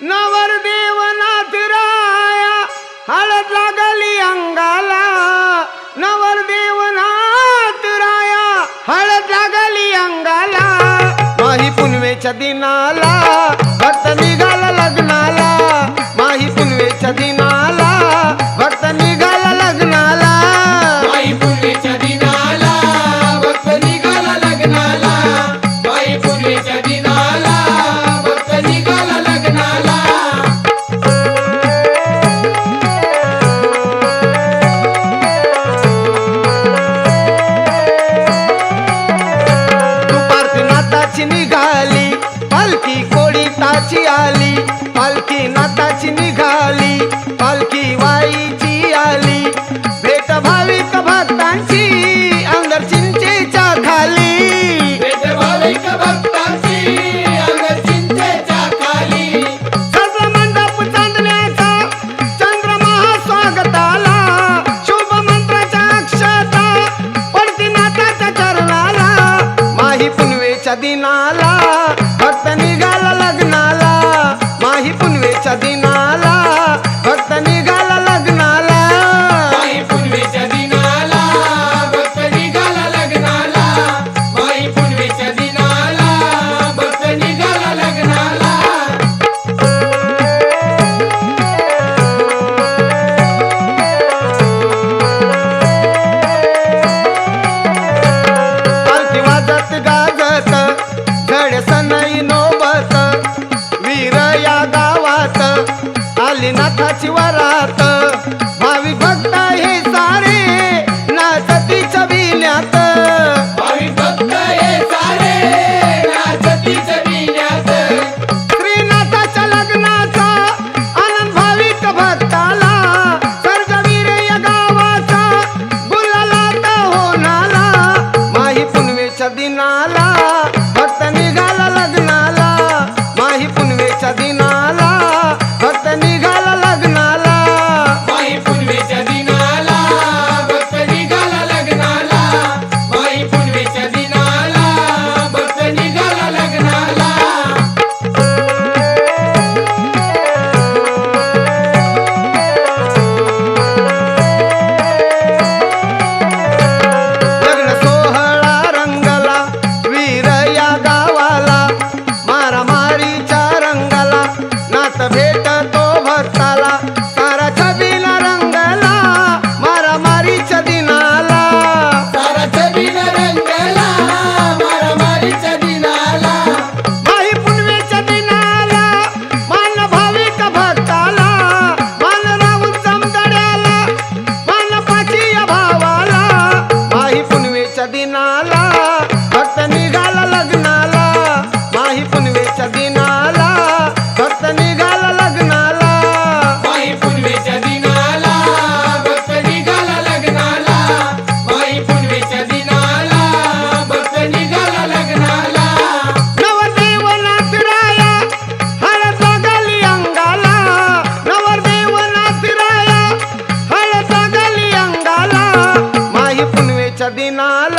नवर देवनाथ राया हळद लागली अंगाला. नवर देवनाथ राया हळद लागली अंगाला. माही पुनवेच्या दिनाला ಗದಿನಾಲಾ आली नाथाची वरात. भाविक भक्त हे सारे नाचती चविल्यात भाविक लग्नाचा आनंद भाविक भक्ताला. सर्जवीर या गावाचा गुलाला होणाला माही पुनवेच्या दिनाला ಸದಿನಾಲ